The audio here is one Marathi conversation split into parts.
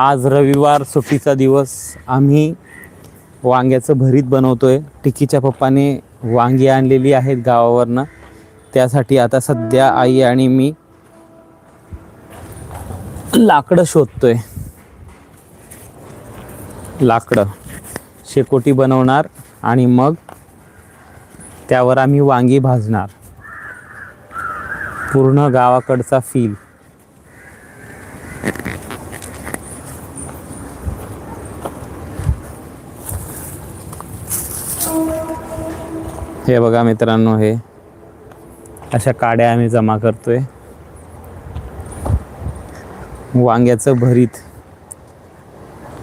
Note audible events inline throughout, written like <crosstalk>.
आज रविवार सुट्टीचा दिवस. आम्ही वांग्याचं भरीत बनवतोय. टिकीच्या पप्पाने वांगी आणलेली आहेत गावावरनं. त्यासाठी आता सध्या आई आणि मी लाकडं शोधतोय. लाकडं. शेकोटी बनवणार आणि मग त्यावर आम्ही वांगी भाजणार. पूर्ण गावाकडचा फील हे बघा मित्रांनो हे. अशा काड्या आम्ही जमा करतोय. वांग्याचं भरीत.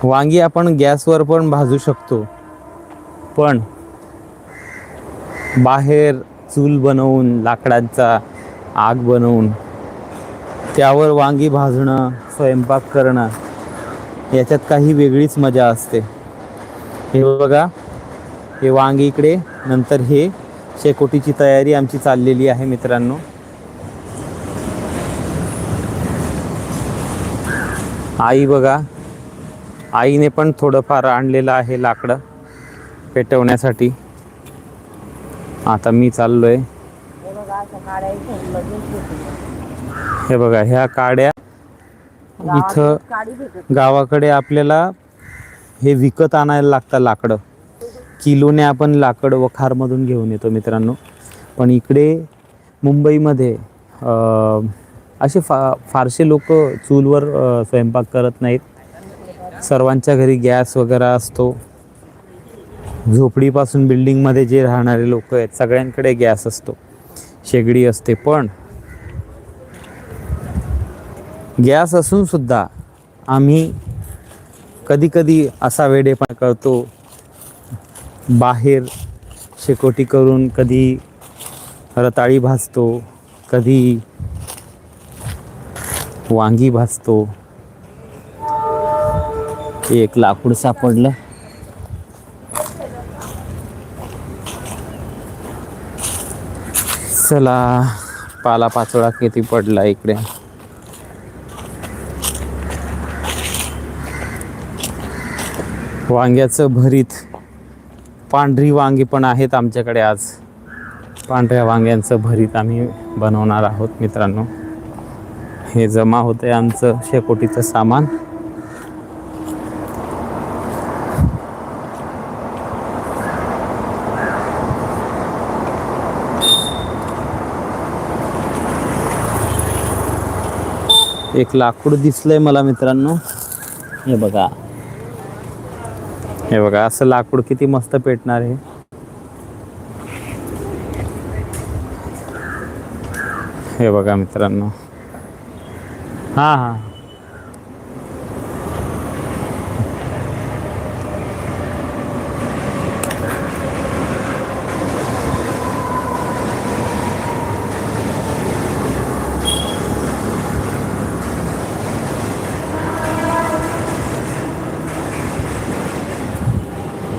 वांगी आपण गॅसवर पण भाजू शकतो. पण बाहेर चूल बनवून लाकडांचा आग बनवून त्यावर वांगी भाजणं स्वयंपाक करणं याच्यात काही वेगळीच मजा असते. हे बघा हे वांगी इकडे. नंतर हे शेकोटीची तयारी आमची चाललेली आहे मित्रांनो. आई बघा आईने पण थोडंफार आणलेलं आहे लाकडं पेटवण्यासाठी. आता मी चाललोय. हे बघा ह्या काड्या इथं गावाकडे आपल्याला हे विकत आणायला लागतं लाकडं. किलोने आपण लाकड वखारमधून घेऊन येतो मित्रांनो. पण इकडे मुंबईमध्ये असे फा फारसे लोक चूलवर स्वयंपाक करत नाहीत. सर्वांच्या घरी गॅस वगैरे असतो. झोपडीपासून बिल्डिंगमध्ये जे राहणारे लोक आहेत सगळ्यांकडे गॅस असतो. शेगडी असते पण गॅस असूनसुद्धा आम्ही कधी कधी असा वेडेपणा करतो बाहेर शेकोटी करून कधी रताळी भाजतो कधी वांगी भाजतो. एक लाकूड सापडलं. चला पाला पाचोळा किती पडला इकडे. वांग्याचं भरीत. पांढरी वांगी पण आहेत आमच्याकडे आज. पांढऱ्या वांग्यांचं भरीत आम्ही बनवणार आहोत मित्रांनो. हे जमा होते आमचं शेकोटीचं सामान. एक लाकूड दिसलंय मला मित्रांनो. हे बघा. हे बघा असं लाकूड किती मस्त पेटणार आहे. हे बघा मित्रांनो. हा हा.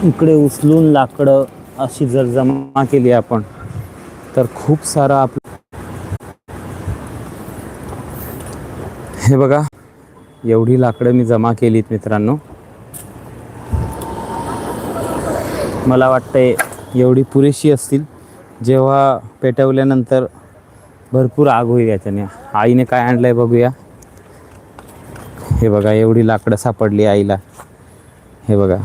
इकडे उचलून लाकडं अशी जर जमा केली आपण. तर खूप सारं आप हे बघा एवढी लाकडं मी जमा केलीत मित्रांनो. मला वाटतंय एवढी पुरेशी असतील. जेव्हा पेटवल्यानंतर भरपूर आग होईल याच्याने आईने काय आणलंय बघूया. हे बघा एवढी लाकडं सापडली आईला. हे बघा.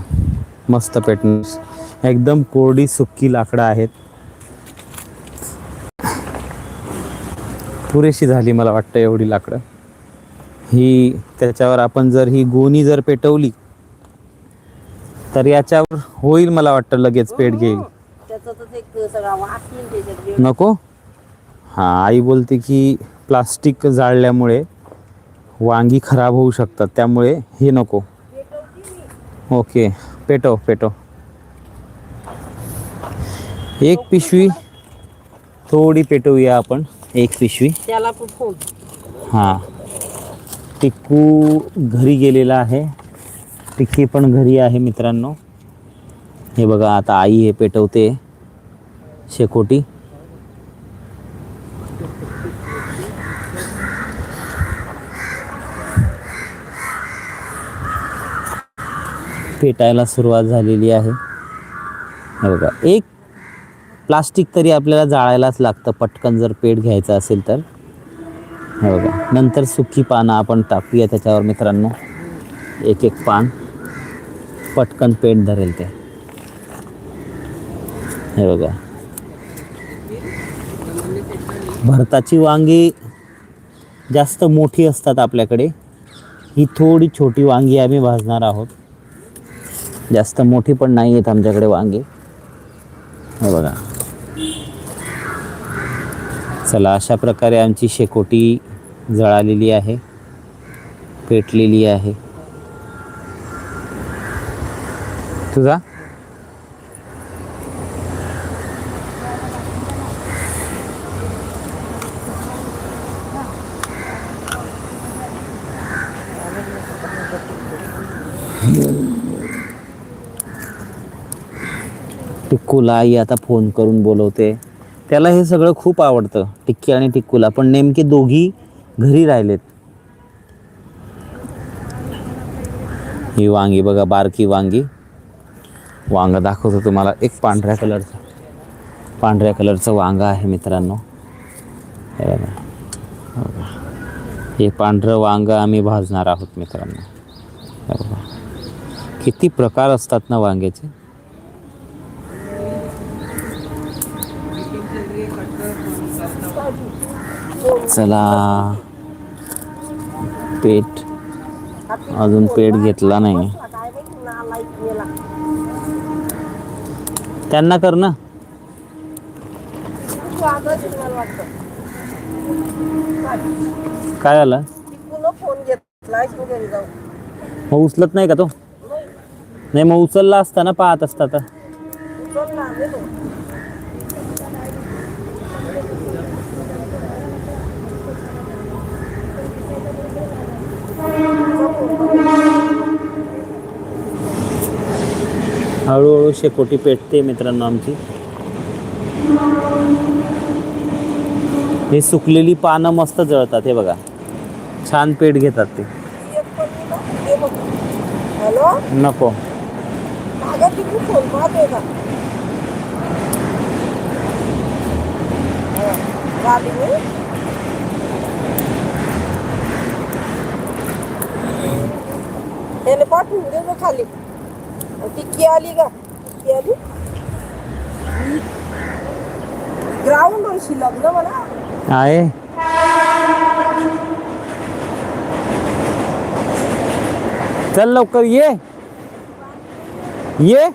मस्त पेटणार एकदम कोरडी सुक्की लाकडं आहेत. पुरेशी झाली मला वाटतं एवढी लाकडं. ही त्याच्यावर आपण जर ही गोणी जर पेटवली तर याच्यावर होईल मला वाटतं लगेच पेट घेईल. नको? हां आई बोलते की प्लास्टिक जाळल्यामुळे वांगी खराब होऊ शकतात त्यामुळे हे नको. ओके. पेटव पेटव एक पिशवी थोडी पेटवूया आपण एक पिशवी. त्याला हां. टिक्कू घरी गेलेला आहे. टिक्की पण घरी आहे मित्रांनो. हे बघा आता आई हे पेटवते शेकोटी. पेटायला सुरुवात झालेली आहे. बघा एक प्लास्टिक तरी आपल्याला जाळायलाच लागतं पटकन जर पेट घ्यायचं असेल तर. बघा नंतर सुकी पानं आपण टाकूया त्याच्यावर मित्रांनो. एक एक पान पटकन पेट धरेल ते. हे बघा. भरताची वांगी जास्त मोठी असतात आपल्याकडे. ही थोडी छोटी वांगी आम्ही भाजणार आहोत. जास्त मोठी पण नाही आहेत आमच्याकडे वांगी. हे बघा. चला अशा प्रकारे आमची शेकोटी जळालेली आहे. पेटलेली आहे. तुझा? टिक्कूला आई आता फोन करून बोलवते. त्याला हे सगळं खूप आवडतं टिक्की आणि टिक्कूला. पण नेमके दोघी घरी राहिलेत. ही वांगी बघा बारकी वांगी. वांग दाखवतो तुम्हाला. एक पांढऱ्या कलरचं. पांढऱ्या कलरचं वांग आहे मित्रांनो. हे पांढरं वांग आम्ही भाजणार आहोत मित्रांनो. किती प्रकार असतात ना वांग्याचे. चला. पेट. अजून पेट घेतला नाही. त्यांना कर ना. काय आलं? मग उचलत नाही का तो? नाही मग उचलला असता ना पाहत असता तर उचल ना आले तो. हळूहळू शेकोटी पेटते मित्रांनो आमची. हे सुकलेली पानं मस्त जळतात हे बघा. छान पेट घेतात ते. नको. त्याने पाठवून दे खाली टिक्की आली का? टिक्की आली ग्राउंड वर शिल्लक ना मला? आहे. चल लवकर ये. ये.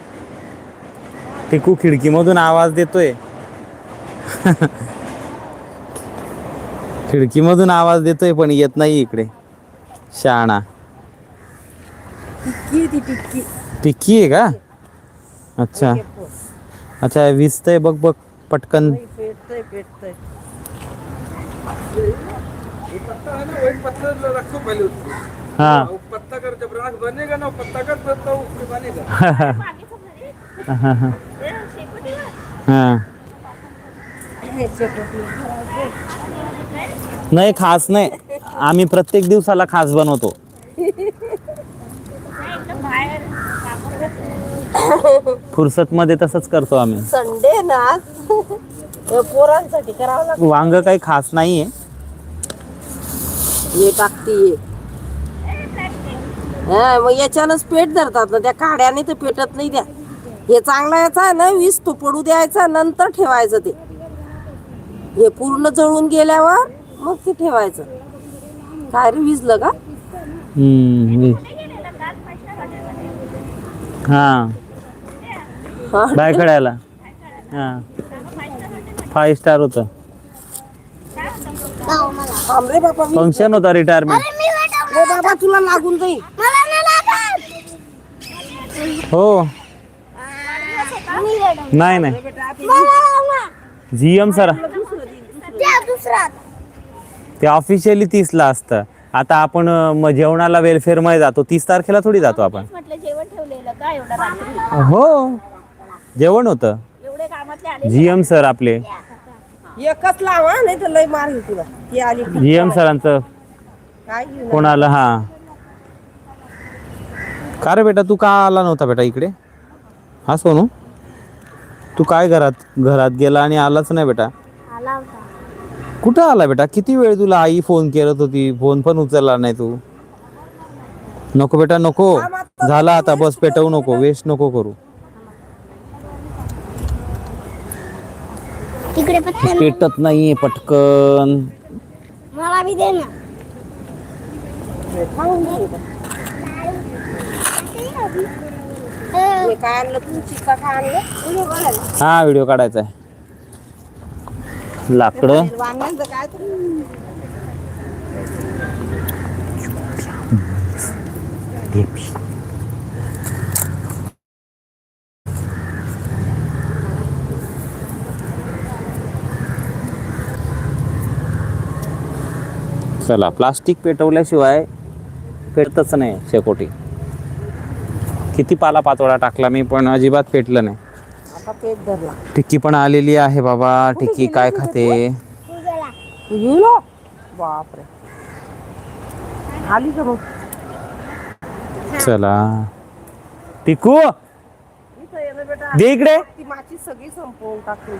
टिकू खिडकीमधून आवाज देतोय. खिडकीमधून आवाज देतोय पण येत नाही इकडे. शाणा. टिक्की ती टिक्की. टिक्की आहे का? अच्छा. अच्छा विजतंय बघ बघ पटकन. पेटतंय पेटतंय. है पत्ता हा. कर जब राख बनेगा ना पत्ता कर तो बनेगा. <laughs> हा हा. नाही खास नाही. आम्ही प्रत्येक दिवसाला खास बनवतो. <laughs> <laughs> फुरसत मध्ये तसंच करतो आम्ही. संडे ना आज. पोरांसाठी करावं लागतं वांग काही खास नाहीये. हे टाकते हा मग याच्यानंच पेट धरतात ना त्या काड्याने तर पेटत नाही त्या. हे चांगला याचा ना वीस तो पडू द्यायचा नंतर ठेवायचं ते. हे पूर्ण जळून गेल्यावर मग ते ठेवायचं. काय रे विजलं का? हम्म, हे. हा. हा. बाय कडायला हा. फाईव्ह स्टार होतं. बाबा मी फंक्शन होता रिटायरमेंट रे बाबा तुला लागून जाईल. हो. नाही नाही. जीएम सर ते ऑफिशियली तीसला असतं. आता आपण अं, जेवणाला वेलफेअरमध्ये जातो. तीस तारखेला थोडी जातो आपण. का? एवढं रात्री हो. जेवण होतं. एवढे कामातले आले जीएम सर आपले. एकच लावा नाही तर लय मारेल तुला ती आली. जीएम सरांचं. काय घेऊन कोणाला? हा. का रे बेटा तू का आला नव्हता बेटा इकडे? हा सोनू? तू काय घरात घरात गेला आणि आलाच नाही बेटा? आला होता. कुठं आला बेटा? किती वेळ तुला आई फोन करत होती? फोन पण उचलला नाही तू. नको बेटा नको. झाला आता बस पेटवू नको. वेस्ट नको करू. तिकडे पेटत नाहीये पटकन. मला बी दे ना. हे. हा व्हिडिओ काढायचा आहे. लाकडं. तरी चला प्लास्टिक पेटवल्याशिवाय पेटतच नाही शेकोटी. किती पाला पाचोळा टाकला मी पण अजिबात पेटलं नाही. टिक्की पण आलेली आहे बाबा टिक्की काय खाते? बापरे. आली का चला टिकू! इथं ये ना बेटा दे इकडे. ती माची सगळी संपवून टाकली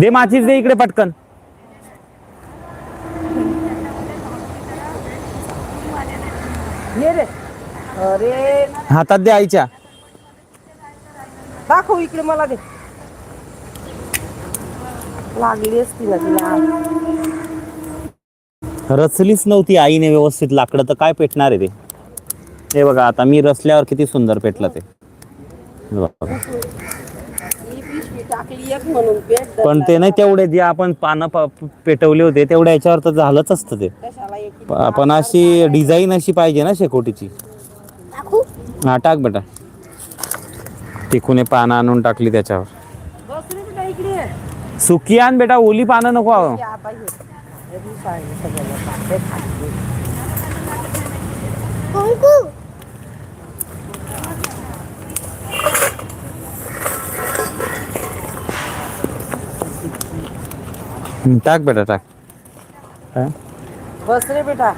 दे माचीच दे इकडे पटकन. ये रे. अरे. हातात दे आईच्या. दाखव इकडे मला दे. लागली असती ना तिला. रचलीच नव्हती आईने व्यवस्थित लाकडं तर काय पेटणार आहे ते? हे बघा आता मी रचल्यावर किती सुंदर पेटलं ते. पण ते नाही तेवढे जे आपण पानं पेटवले होते तेवढ्या याच्यावर तर झालंच असतं ते. कशाला एक प- पण अशी डिझाईन अशी पाहिजे ना शेकोटीची. हा टाक बेटा. टिकूने पानं आणून टाकली त्याच्यावर. सुकी आण बेटा ओली पानं नको आहो. ये आता ये हे बी सांगितलं सगळ्यांना. हे खाली. कुंकू हं, टाक बेटा टाक. हा? बस रे बेटा.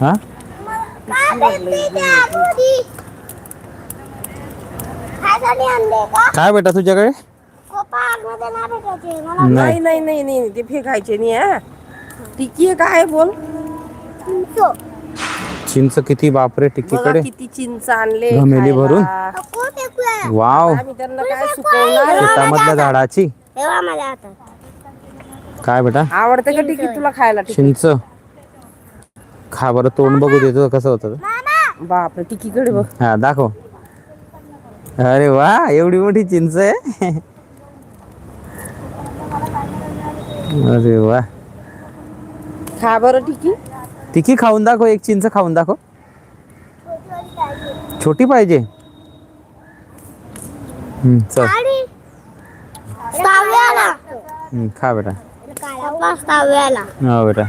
हा? काय बेटा तुझ्याकडे? नाही नाही नाही नाही नाही ते फेकायचे नाही हा. टिकी आहे काय बोल. चिंच किती बापरे बघा टिकीकडे किती चिंच आणले घमेली खायला. भरून? वाव आम्ही त्यांना काय सुकवणार? शेतामधल्या झाडाची. तेव्हा काय बेटा? आवडते का टिकी तुला खायला? टिकी? चिंच खा बरं तोंड बघू देतो कसं होतं ते. बापरे टिकीकडे बघ. हा दाखव. अरे वा एवढी मोठी चिंच आहे. अरे वा. खा बरं टिकी. तिकी खाऊन दाखव एक चिंच खाऊन दाखव. छोटी पाहिजे. हम्म, चल. हम्म, खा बेटा. पप्पा सहाव्याला हा बेटा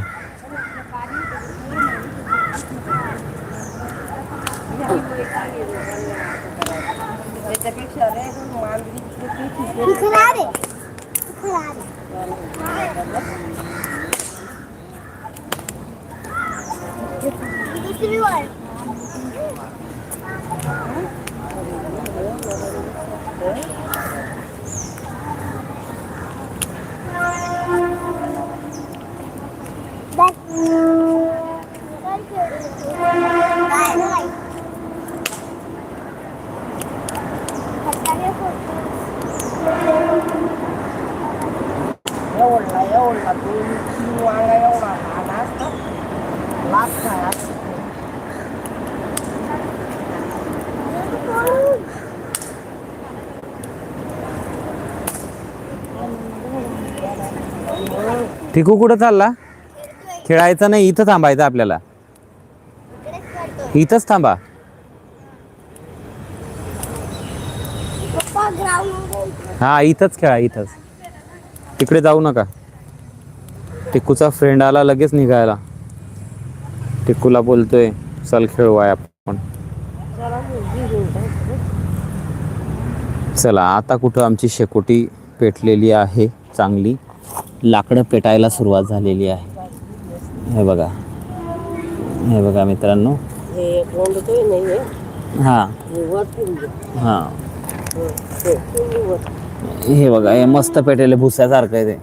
त्याच्यापेक्षा रे मांजरीची टिकी तिकडे रे तिकडे दुसरी वर एवढला एवढला दोन तीन वांगा एवढा लहान असतो लाच काय असतो टिकू कुठं चालला? खेळायचं नाही इथं थांबायचं आपल्याला. इथंच थांबा. हा इथंच खेळा इथंच. तिकडे जाऊ नका. टिकूचा फ्रेंड आला लगेच निघायला. टिकूला बोलतोय चल खेळूया आपण. चला आता कुठं आमची शेकोटी पेटलेली आहे चांगली. लाकडं पेटायला सुरुवात झालेली आहे. हे बघा. हे बघा मित्रांनो. हे हे हा. हे हा. हे बघा हे मस्त पेटेले भुस्यासारखं आहे ते.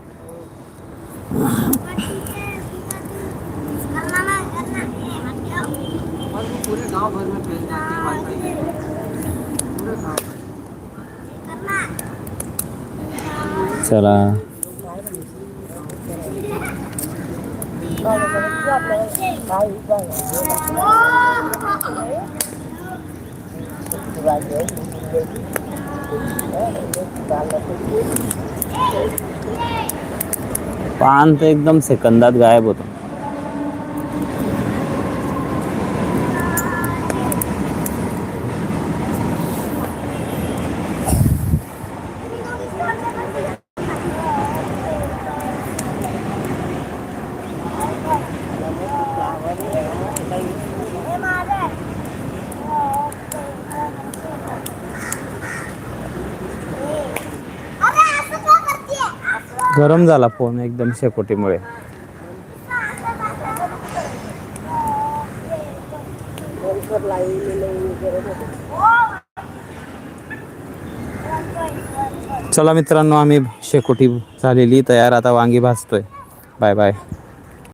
चला. पान तो एकदम सेकंदात गायब होतं। गरम झाला फोन एकदम शेकोटीमुळे. चला मित्रांनो आम्ही शेकोटी झालेली तयार. आता वांगी भाजतोय. Bye bye.